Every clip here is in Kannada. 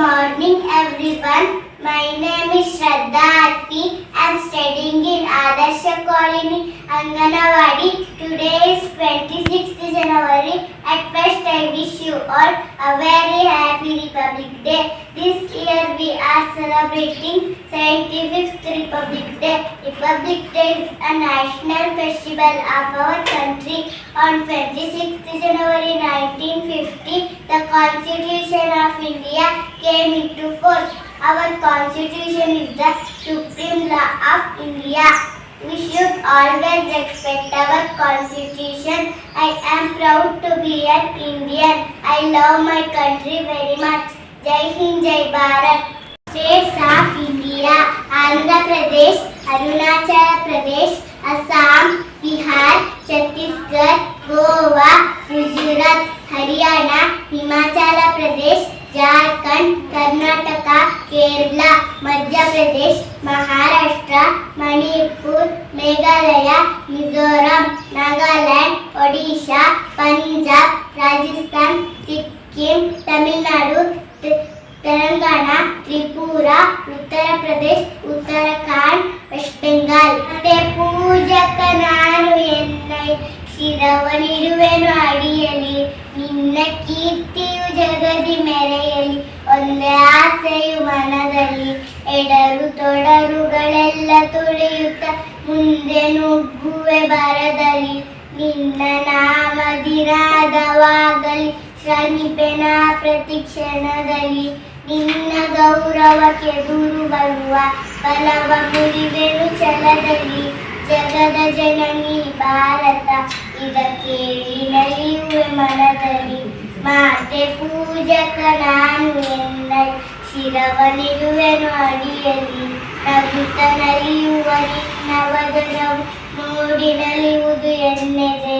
morning, everyone. My name is Shraddha Atti. I'm studying in Adarsha Colony, Anganawadi. Today is 26th January. At first, I wish you all a very happy Republic Day. This year, we are celebrating 75th Republic Day. Republic Day is a national festival of our country. On 26th January 1950, the Constitution came into force. Our Constitution is the supreme law of India. We should always respect our Constitution. I am proud to be an Indian. I love my country very much. Jai Hind, Jai Bharat. States of India, Andhra Pradesh, Arunachal Pradesh, Assam, Bihar, Chhattisgarh, Goa, Gujarat, Haryana, Himachal Pradesh, Jharkhand, Karnataka, Kerala, Madhya Pradesh, Maharashtra, Manipur, Meghalaya, Mizoram, Nagaland, Odisha, Punjab, Rajasthan, Sikkim, Tamil Nadu Telangana, Tripura, Uttar Pradesh, Uttarakhand, West Bengal. ಮತ್ತೆ ಪೂಜಕ ನಾನು ಎನ್ನೈ ಶಿರವನಿರುವೆನು ಅಡಿಯಲ್ಲಿ ನಿನ್ನಕ್ಕಿ ಆಸೆಯು ಮನದಲ್ಲಿ ಎಡರು ತೊಡರುಗಳೆಲ್ಲ ತುಳಿಯುತ್ತ ಮುಂದೆ ನುಗ್ಗುವೆ ಬರದಲ್ಲಿ ನಿನ್ನ ನಾಮದಿರಾದವಾಗಲಿ. ಶ್ರಮಿಪೆನ ಪ್ರತಿಕ್ಷಣದಲ್ಲಿ ನಿನ್ನ ಗೌರವಕ್ಕೆ ದೂರು ಬರುವ ಬಲವ ಮುರಿವೆನು ಛಲದಲ್ಲಿ. ಜಗದ ಜನನಿ ಭಾರತ ಇದ ಕೇಳಿ ನಲಿಯುವೆ ಮನದಲ್ಲಿ. ಮಾತೆ ಪೂಜಕ ನಾನು ಎನ್ನ ಶಿರವನಿರುವೆನು ಅಡಿಯಲ್ಲಿ ನಗುತ್ತ ನಲಿಯುವ ನಿನ್ನ ವದನವು ನೋಡಿ ನಲಿಯುವುದು ಎನ್ನೆದೆ.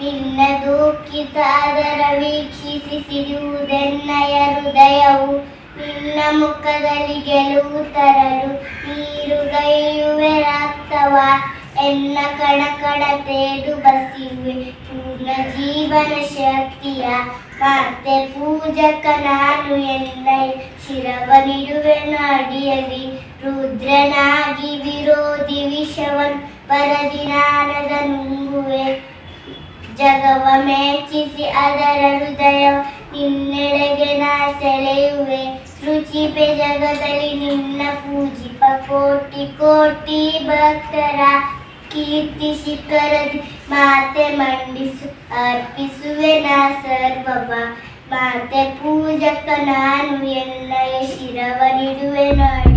ನಿನ್ನ ದೂಕಿತ ಅದರ ವೀಕ್ಷಿಸಿ ಸಿರಿಯುವುದೆನ್ನಯ ಹೃದಯವು ನಿನ್ನ ಮುಖದಲ್ಲಿ ಗೆಲುವು ತರಲು ನೀರುಗೈಯುವೆ ರಕ್ತವ ಕಡ ತೇದು ಬಸಿವೆ, ಪೂರ್ಣ ಜೀವನ ಶಕ್ತಿಯ ಮತ್ತೆ ಪೂಜಕ ನಾನು ಎಲ್ಲ ಶಿರವನಿಡುವೆ ನಾಡಿಯಲ್ಲಿ ರುದ್ರನಾಗಿ ವಿರೋಧಿ ವಿಷವನ್ ಪರದಿ ನಾನದ ನುಂಗುವೆ. ಜಗವ ಮೆಚ್ಚಿಸಿ ಅದರ ಹೃದಯ ನಿನ್ನೆಡೆಗೆ ನಾ ಸೆಳೆಯುವೆ ಶುಚಿಪೆ ಜಗದಲ್ಲಿ ನಿನ್ನ ಪೂಜಿಪ ಕೋಟಿ ಕೋಟಿ ಭಕ್ತರ ಕೀರ್ತಿ ಶಿಖರದಿ ಮಾತೆ ಮಂಡಿಸು ಅರ್ಪಿಸುವೆ ನಾ ಸರ್ವವ ಮಾತೆ ಪೂಜಕ ನಾನು ಎನ್ನಯ ಶಿರವ ನಿಡುವೆ ನಾಡಿ